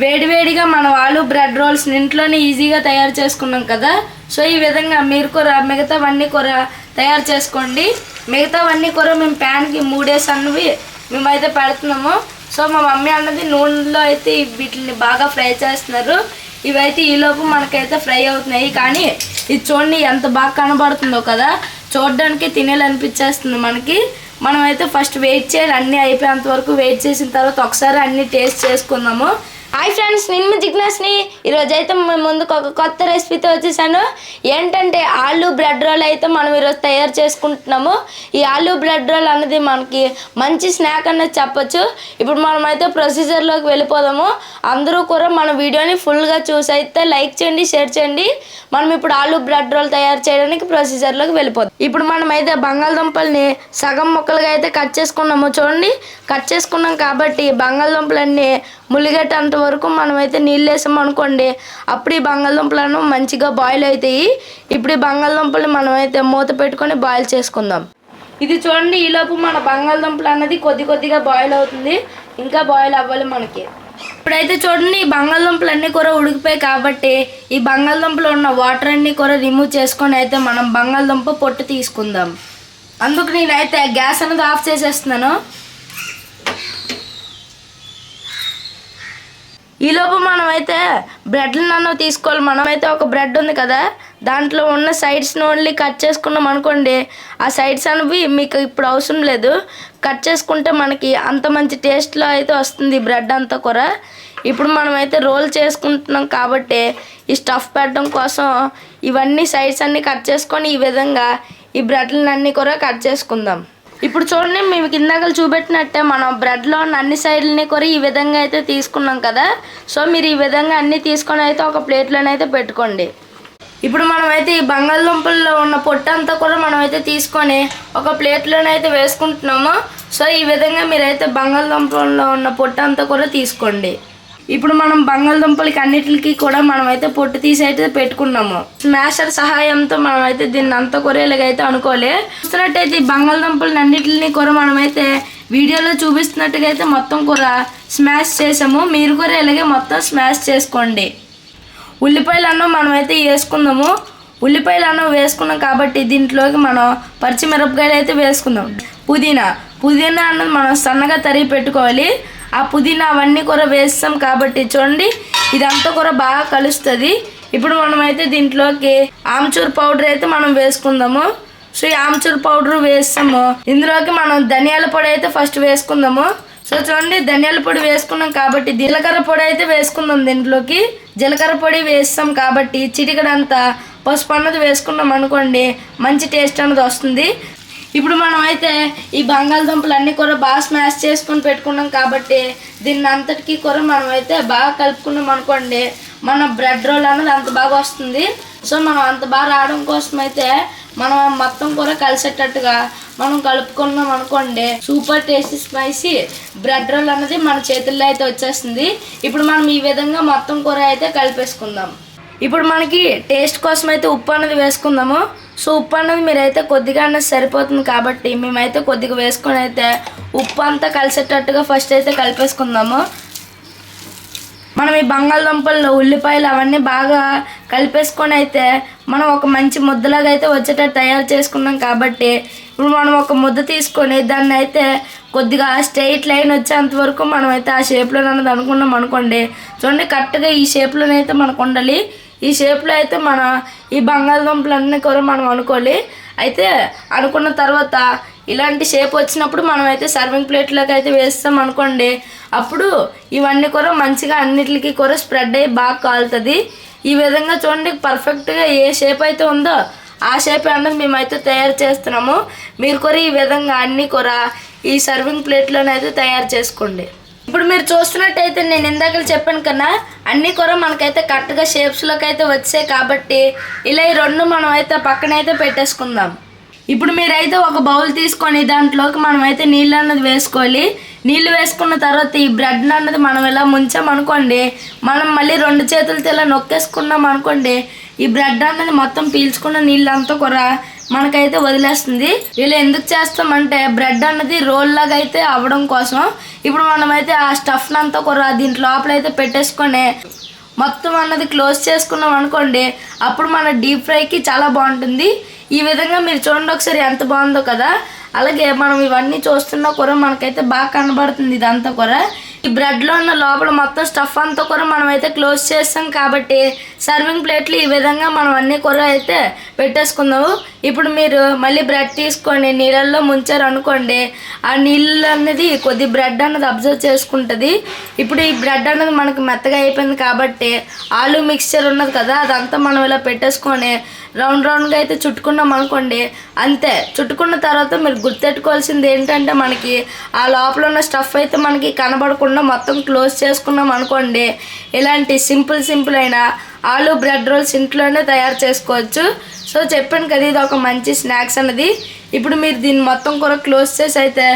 వేడివేడిగా మన వాళ్ళు బ్రెడ్ రోల్స్ ఇంట్లోనే ఈజీగా తయారు చేసుకున్నాం కదా. సో ఈ విధంగా మీరు కూర మిగతావన్నీ కూర తయారు చేసుకోండి. మిగతావన్నీ కూర మేము ప్యాన్కి మూడేసి అన్నవి మేమైతే పెడుతున్నాము. సో మా మమ్మీ అన్నది నూనెలో అయితే వీటిని బాగా ఫ్రై చేస్తున్నారు. ఇవైతే ఈలోపు మనకైతే ఫ్రై అవుతున్నాయి. కానీ ఇది చూడండి ఎంత బాగా కనబడుతుందో కదా. చూడడానికి తినేయాలనిపించేస్తుంది మనకి. మనం అయితే ఫస్ట్ వెయిట్ చేయాలి. అన్నీ అయిపోయేంత వరకు వెయిట్ చేసిన తర్వాత ఒకసారి అన్నీ టేస్ట్ చేసుకుందాము. హాయ్ ఫ్రెండ్స్ నేను మీ జిగ్నాస్ని ఈరోజు అయితే మేము ముందుకు ఒక కొత్త రెసిపీతో వచ్చేసాను. ఏంటంటే ఆలు బ్రెడ్ రోల్ అయితే మనం ఈరోజు తయారు చేసుకుంటున్నాము. ఈ ఆలు బ్రెడ్ రోల్ అనేది మనకి మంచి స్నాక్ అనేది చెప్పొచ్చు. ఇప్పుడు మనం అయితే ప్రొసీజర్లోకి వెళ్ళిపోదాము. అందరూ కూడా మన వీడియోని ఫుల్గా చూసి అయితే లైక్ చేయండి షేర్ చేయండి. మనం ఇప్పుడు ఆలు బ్రెడ్ రోల్ తయారు చేయడానికి ప్రొసీజర్లోకి వెళ్ళిపోదాం. ఇప్పుడు మనం అయితే బంగాళదుంపల్ని సగం ముక్కలుగా అయితే కట్ చేసుకున్నాము. చూడండి కట్ చేసుకున్నాం కాబట్టి బంగాళదుంపలన్నీ ములిగేటంత వరకు మనమైతే నీళ్ళు వేసాం అనుకోండి అప్పుడు ఈ బంగాళదుంపలను మంచిగా బాయిల్ అవుతాయి ఇప్పుడు ఈ బంగాళదుంపలు మనమైతే మూత పెట్టుకొని బాయిల్ చేసుకుందాం. ఇది చూడండి ఈలోపు మన బంగాళదుంపలు అన్నది కొద్ది కొద్దిగా బాయిల్ అవుతుంది. ఇంకా బాయిల్ అవ్వాలి మనకి. ఇప్పుడైతే చూడండి ఈ బంగాళదుంపలు అన్నీ కూడా ఉడికిపోయాయి కాబట్టి ఈ బంగాళదుంపలు ఉన్న వాటర్ అన్నీ కూడా రిమూవ్ చేసుకొని అయితే మనం బంగాళదుంప పొట్టు తీసుకుందాం. అందుకు నేనైతే గ్యాస్ అనేది ఆఫ్ చేసేస్తున్నాను. ఈలోపు మనమైతే అయితే బ్రెడ్లు నన్ను తీసుకోవాలి. మనమైతే ఒక బ్రెడ్ ఉంది కదా దాంట్లో ఉన్న సైడ్స్ని ఓన్లీ కట్ చేసుకున్నాం అనుకోండి ఆ సైడ్స్ అనేవి మీకు ఇప్పుడు అవసరం లేదు. కట్ చేసుకుంటే మనకి అంత మంచి టేస్ట్లో అయితే వస్తుంది బ్రెడ్ అంతా కూడా. ఇప్పుడు మనమైతే రోల్ చేసుకుంటున్నాం కాబట్టి ఈ స్టఫ్ పెట్టడం కోసం ఇవన్నీ సైడ్స్ అన్నీ కట్ చేసుకొని ఈ విధంగా ఈ బ్రెడ్లన్నీ కూడా కట్ చేసుకుందాం. ఇప్పుడు చూడండి మేము కిందాక చూపెట్టినట్టే మనం బ్రెడ్లో ఉన్న అన్ని సైడ్లని కూడా ఈ విధంగా అయితే తీసుకున్నాం కదా. సో మీరు ఈ విధంగా అన్ని తీసుకొని అయితే ఒక ప్లేట్లోనైతే పెట్టుకోండి. ఇప్పుడు మనమైతే ఈ బంగాళదుంపల్లో ఉన్న పొట్టు అంతా కూడా మనమైతే తీసుకొని ఒక ప్లేట్లోనైతే వేసుకుంటున్నాము. సో ఈ విధంగా మీరైతే బంగాళదుంపల్లో ఉన్న పొట్టు అంతా కూడా తీసుకోండి. ఇప్పుడు మనం బంగాళదుంపలకి అన్నిటికి కూడా మనం అయితే పొట్టు తీసి అయితే పెట్టుకున్నాము. స్మాషర్ సహాయంతో మనం అయితే దీన్ని అంత కూడా ఇలాగైతే అనుకోలే. చూస్తున్నట్టయితే ఈ బంగాళదుంపలని అన్నిటిని కూడా మనమైతే వీడియోలో చూపిస్తున్నట్టుగా అయితే మొత్తం కూర స్మాష్ చేసాము. మీరు కూడా ఇలాగే మొత్తం స్మాష్ చేసుకోండి. ఉల్లిపాయలు అన్నం వేసుకుందాము. ఉల్లిపాయలు అన్నం వేసుకున్నాం కాబట్టి దీంట్లోకి మనం పచ్చిమిరపకాయలు అయితే వేసుకుందాం. పుదీనా. పుదీనా అన్నది మనం సన్నగా తరిగి పెట్టుకోవాలి. ఆ పుదీనా అవన్నీ కూడా వేస్తాం కాబట్టి చూడండి ఇదంతా కూర బాగా కలుస్తుంది. ఇప్పుడు మనమైతే దీంట్లోకి ఆమ్చూర్ పౌడర్ అయితే మనం వేసుకుందాము. సో ఈ ఆమ్చూర్ పౌడర్ వేస్తాము. ఇందులోకి మనం ధనియాల పొడి అయితే ఫస్ట్ వేసుకుందాము. సో చూడండి ధనియాల పొడి వేసుకున్నాం కాబట్టి జీలకర్ర పొడి అయితే వేసుకుందాం దీంట్లోకి. జీలకర్ర పొడి వేస్తాం కాబట్టి చిటికడంతా పసుపు అన్నది వేసుకున్నాం అనుకోండి మంచి టేస్ట్ అన్నది వస్తుంది. ఇప్పుడు మనం అయితే ఈ బంగాళదుంపలు అన్నీ కూడా బాగా స్మాష్ చేసుకొని పెట్టుకున్నాం కాబట్టి దీన్ని అంతటికీ కూర మనం అయితే బాగా కలుపుకున్నాం అనుకోండి మన బ్రెడ్ రోల్ అనేది అంత బాగా వస్తుంది. సో మనం అంత బాగా రావడం కోసం అయితే మనం మొత్తం కూర కలిసేటట్టుగా మనం కలుపుకున్నాం అనుకోండి super tasty spicy bread roll అన్నది మన చేతుల్లో అయితే వచ్చేస్తుంది. ఇప్పుడు మనం ఈ విధంగా మొత్తం కూర అయితే కలిపేసుకుందాం. ఇప్పుడు మనకి టేస్ట్ కోసం అయితే ఉప్పు అనేది వేసుకుందాము. సో ఉప్పు అన్నది మీరైతే కొద్దిగా అన్నది సరిపోతుంది కాబట్టి మేమైతే కొద్దిగా వేసుకొని అయితే ఉప్పు అంతా కలిసేటట్టుగా ఫస్ట్ అయితే కలిపేసుకుందాము. మనం ఈ బంగాళదుంపల్లో ఉల్లిపాయలు అవన్నీ బాగా కలిపేసుకొని అయితే మనం ఒక మంచి ముద్దలాగా అయితే వచ్చేటట్టు తయారు చేసుకున్నాం కాబట్టి ఇప్పుడు మనం ఒక ముద్ద తీసుకొని దాన్ని అయితే కొద్దిగా స్ట్రైట్ లైన్ వచ్చేంత వరకు మనం అయితే ఆ షేప్లో అన్నది అనుకున్నాం అనుకోండి. చూడండి కరెక్ట్గా ఈ షేప్లోనైతే మనకు ఉండాలి. ఈ షేప్లో అయితే మన ఈ బంగాళదుంపలన్నీ కూడా మనం అనుకోవాలి. అయితే అనుకున్న తర్వాత ఇలాంటి షేప్ వచ్చినప్పుడు మనం అయితే సర్వింగ్ ప్లేట్లోకి అయితే వేస్తాం అనుకోండి. అప్పుడు ఇవన్నీ కూడా మంచిగా అన్నిటికీ కూడా స్ప్రెడ్ అయ్యి బాగా కాలుతుంది. ఈ విధంగా చూడండి పర్ఫెక్ట్గా ఏ షేప్ అయితే ఉందో ఆ షేప్ అనేది మేమైతే తయారు చేస్తున్నాము. మీరు కూడా ఈ విధంగా అన్నీ కూడా ఈ సర్వింగ్ ప్లేట్లోనైతే తయారు చేసుకోండి. ఇప్పుడు మీరు చూస్తున్నట్టయితే నేను ఇందాక చెప్పాను కన్నా అన్ని కూడా మనకైతే కరెక్ట్గా షేప్స్లోకి అయితే వచ్చాయి కాబట్టి ఇలా ఈ రెండు మనం అయితే పక్కనైతే పెట్టేసుకుందాం. ఇప్పుడు మీరైతే ఒక బౌల్ తీసుకొని దాంట్లోకి మనం అయితే నీళ్ళు అన్నది వేసుకోవాలి. నీళ్ళు వేసుకున్న తర్వాత ఈ బ్రెడ్ అన్నది మనం ఇలా ముంచామనుకోండి మనం మళ్ళీ రెండు చేతులతో ఇలా నొక్కేసుకున్నాం అనుకోండి ఈ బ్రెడ్ అన్నది మొత్తం పీల్చుకున్న నీళ్ళంతా కూడా మనకైతే వదిలేస్తుంది. ఇలా ఎందుకు చేస్తామంటే బ్రెడ్ అన్నది రోల్ లాగా అయితే అవ్వడం కోసం. ఇప్పుడు మనమైతే ఆ స్టఫ్ అంతా కూడా దీంట్ లోపల అయితే పెట్టేసుకొని మొత్తం అన్నది క్లోజ్ చేసుకున్నాం అనుకోండి అప్పుడు మన డీప్ ఫ్రైకి చాలా బాగుంటుంది. ఈ విధంగా మీరు చూడండి ఒకసారి ఎంత బాగుందో కదా. అలాగే మనం ఇవన్నీ చూస్తున్న కూర మనకైతే బాగా కనబడుతుంది ఇదంతా కూర. ఈ బ్రెడ్లో ఉన్న లోపల మొత్తం స్టఫ్ అంతా కూడా మనమైతే క్లోజ్ చేస్తాం కాబట్టి సర్వింగ్ ప్లేట్లు ఈ విధంగా మనం అన్ని కూర అయితే పెట్టేసుకుందాము. ఇప్పుడు మీరు మళ్ళీ బ్రెడ్ తీసుకొని నీళ్ళల్లో ముంచారు అనుకోండి ఆ నీళ్ళు అనేది కొద్ది బ్రెడ్ అన్నది అబ్జర్వ్ చేసుకుంటుంది. ఇప్పుడు ఈ బ్రెడ్ అన్నది మనకు మెత్తగా అయిపోయింది కాబట్టి ఆలు మిక్స్చర్ ఉన్నది కదా అదంతా మనం ఇలా పెట్టేసుకొని రౌండ్ రౌండ్గా అయితే చుట్టుకున్నాం అనుకోండి అంతే. చుట్టుకున్న తర్వాత మీరు గుర్తెట్టుకోవాల్సింది ఏంటంటే మనకి ఆ లోపల ఉన్న స్టఫ్ అయితే మనకి కనబడకుండా మొత్తం క్లోజ్ చేసుకున్నాం అనుకోండి ఇలాంటి సింపుల్ సింపుల్ అయిన ఆలు బ్రెడ్ రోల్స్ ఇంట్లోనే తయారు చేసుకోవచ్చు. సో చెప్పాను కదా ఇది ఒక మంచి స్నాక్స్ అన్నది. ఇప్పుడు మీరు దీన్ని మొత్తం కూడా క్లోజ్ చేసి అయితే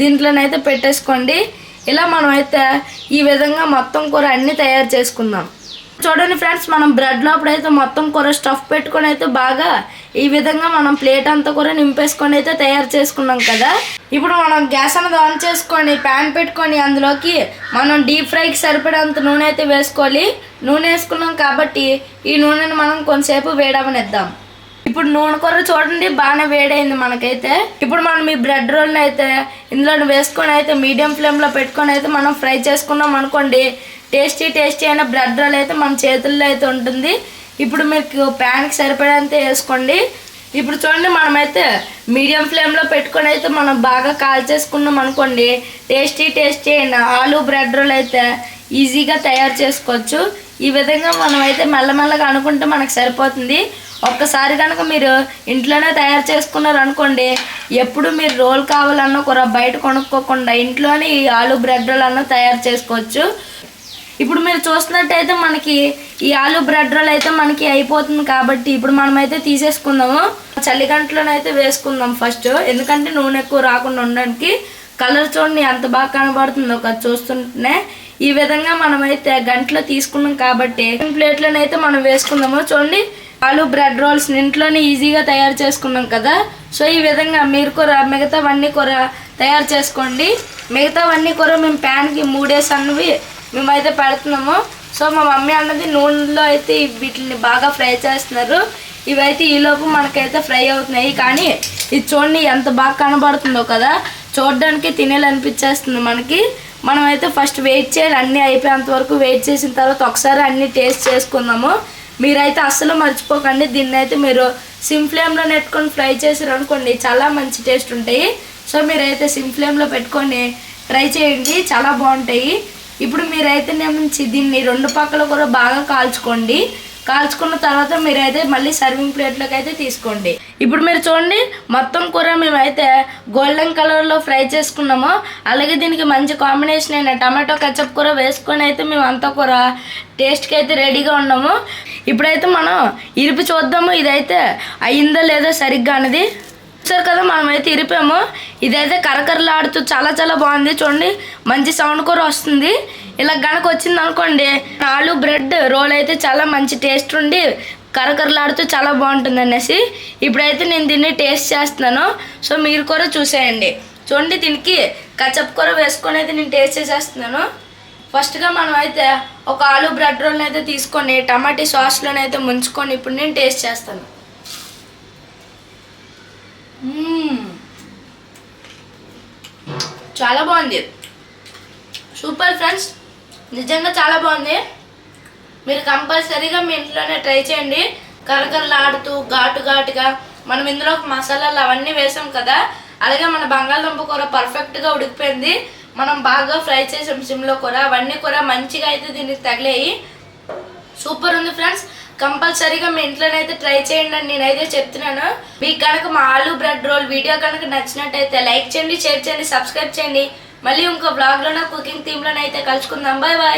దీంట్లోనైతే పెట్టేసుకోండి. ఇలా మనం అయితే ఈ విధంగా మొత్తం కూర అన్నీ తయారు చేసుకుందాం. చూడండి ఫ్రెండ్స్ మనం బ్రెడ్ లోపల అయితే మొత్తం కూర స్టఫ్ పెట్టుకొని అయితే బాగా ఈ విధంగా మనం ప్లేట్ అంతా కూడా నింపేసుకొని అయితే తయారు చేసుకున్నాం కదా. ఇప్పుడు మనం గ్యాస్ అనేది ఆన్ చేసుకొని ప్యాన్ పెట్టుకొని అందులోకి మనం డీప్ ఫ్రైకి సరిపడేంత నూనె అయితే వేసుకోవాలి. నూనె వేసుకున్నాం కాబట్టి ఈ నూనెను మనం కొంతసేపు వేడవనిద్దాం. ఇప్పుడు నూనె కూర చూడండి బాగానే వేడైంది మనకైతే. ఇప్పుడు మనం ఈ బ్రెడ్ రోల్ని అయితే ఇందులో వేసుకొని అయితే మీడియం ఫ్లేమ్లో పెట్టుకొని అయితే మనం ఫ్రై చేసుకున్నాం అనుకోండి టేస్టీ టేస్టీ అయిన బ్రెడ్ రోల్ అయితే మన చేతుల్లో అయితే ఉంటుంది. ఇప్పుడు మీకు ప్యాన్కి సరిపడేంత వేసుకోండి. ఇప్పుడు చూడండి మనమైతే మీడియం ఫ్లేమ్లో పెట్టుకొని అయితే మనం బాగా కాల్చేసుకున్నాం అనుకోండి. టేస్టీ టేస్టీ అయిన ఆలు బ్రెడ్ రోల్ అయితే ఈజీగా తయారు చేసుకోవచ్చు. ఈ విధంగా మనమైతే మెల్లమెల్లగా అనుకుంటే మనకు సరిపోతుంది. ఒక్కసారి కనుక మీరు ఇంట్లోనే తయారు చేసుకున్నారు అనుకోండి ఎప్పుడు మీరు రోల్ కావాలన్నా కూర బయట కొనుక్కోకుండా ఇంట్లోనే ఈ ఆలు బ్రెడ్ రోల్ అన్న తయారు చేసుకోవచ్చు. ఇప్పుడు మీరు చూస్తున్నట్టయితే మనకి ఈ ఆలు బ్రెడ్ రోల్ అయితే మనకి అయిపోతుంది కాబట్టి ఇప్పుడు మనమైతే తీసేసుకుందాము. చలిగంటలోనైతే వేసుకుందాం ఫస్ట్. ఎందుకంటే నూనె ఎక్కువ రాకుండా ఉండడానికి కలర్ చూడండి ఎంత బాగా కనబడుతుందో ఒక చూస్తుంటేనే. ఈ విధంగా మనమైతే గంటలో తీసుకున్నాం కాబట్టి ప్లేట్లోనైతే మనం వేసుకుందాము. చూడండి ఆలు బ్రెడ్ రోల్స్ ఇంట్లోనే ఈజీగా తయారు చేసుకున్నాం కదా. సో ఈ విధంగా మీరు కూర మిగతావన్నీ కూర తయారు చేసుకోండి. మిగతావన్నీ కూర మేము ప్యాన్కి మూడేసి అన్నవి మేమైతే పెడుతున్నాము. సో మా మమ్మీ అన్నది నూనెలో అయితే వీటిని బాగా ఫ్రై చేస్తున్నారు. ఇవైతే ఈలోపు మనకైతే ఫ్రై అవుతున్నాయి. కానీ ఇది చూడండి ఎంత బాగా కనబడుతుందో కదా. చూడడానికి తినేయాలనిపించేస్తుంది మనకి. మనమైతే ఫస్ట్ వెయిట్ చేయాలి. అన్నీ అయిపోయేంత వరకు వెయిట్ చేసిన తర్వాత ఒకసారి అన్నీ టేస్ట్ చేసుకుందాము. మీరైతే అస్సలు మర్చిపోకండి. దీన్ని అయితే మీరు సిమ్ ఫ్లేమ్లో నెట్టుకొని ఫ్రై చేసారు అనుకోండి చాలా మంచి టేస్ట్ ఉంటాయి. సో మీరైతే సిమ్ ఫ్లేమ్లో పెట్టుకొని ట్రై చేయండి. చాలా బాగుంటాయి. ఇప్పుడు మీరైతే నుంచి దీన్ని రెండు పక్కల కూడా బాగా కాల్చుకోండి. కాల్చుకున్న తర్వాత మీరైతే మళ్ళీ సర్వింగ్ ప్లేట్లోకి అయితే తీసుకోండి. ఇప్పుడు మీరు చూడండి మొత్తం కూర మేమైతే గోల్డెన్ కలర్లో ఫ్రై చేసుకున్నాము. అలాగే దీనికి మంచి కాంబినేషన్ అయిన టమాటో కచ్చప్ కూర వేసుకొని అయితే మేము అంతా కూర టేస్ట్కి అయితే రెడీగా ఉన్నాము. ఇప్పుడైతే మనం ఇరిపి చూద్దాము. ఇదైతే అయిందో లేదో సరిగ్గా అన్నది. చూసారు కదా మనమైతే ఇరిపాము. ఇదైతే కరకరలాడుతూ చాలా చాలా బాగుంది. చూడండి మంచి సౌండ్ కూడా వస్తుంది. ఇలా గనక వచ్చింది అనుకోండి ఆలు బ్రెడ్ రోల్ అయితే చాలా మంచి టేస్ట్ ఉండి కరకరలాడుతూ చాలా బాగుంటుంది అనేసి ఇప్పుడైతే నేను దీన్ని టేస్ట్ చేస్తున్నాను. సో మీరు కూడా చూసేయండి. చూడండి దీనికి కచప్ కూర వేసుకొని అయితే నేను టేస్ట్ చేసేస్తున్నాను. ఫస్ట్గా మనం అయితే ఒక ఆలు బ్రెడ్ రోల్ని అయితే తీసుకొని టమాటీ సాస్లోనైతే ముంచుకొని ఇప్పుడు నేను టేస్ట్ చేస్తాను. చాలా బాగుంది. సూపర్ ఫ్రెండ్స్ నిజంగా చాలా బాగుంది. మీరు కంపల్సరీగా మీ ఇంట్లోనే ట్రై చేయండి. కరకరలాడుతూ ఘాటు ఘాటుగా మనం ఇందులో మసాలాలు అవన్నీ వేసాం కదా అలాగే మన బంగాళదుంప కూర పర్ఫెక్ట్గా ఉడికిపోయింది. మనం బాగా ఫ్రై చేసాం సిమ్లో కూర అవన్నీ కూడా మంచిగా అయితే దీనికి తగిలేయి. సూపర్ ఉంది ఫ్రెండ్స్. కంపల్సరీగా మీ ఇంట్లోనైతే ట్రై చేయండి అని నేనైతే చెప్తున్నాను. మీకు కనుక మా ఆలు బ్రెడ్ రోల్ వీడియో కనుక నచ్చినట్టయితే లైక్ చేయండి షేర్ చేయండి సబ్స్క్రైబ్ చేయండి. మళ్ళీ ఇంకో బ్లాగ్లోనో కుకింగ్ థీమ్లోనైతే కలుసుకుందాం. Bye bye.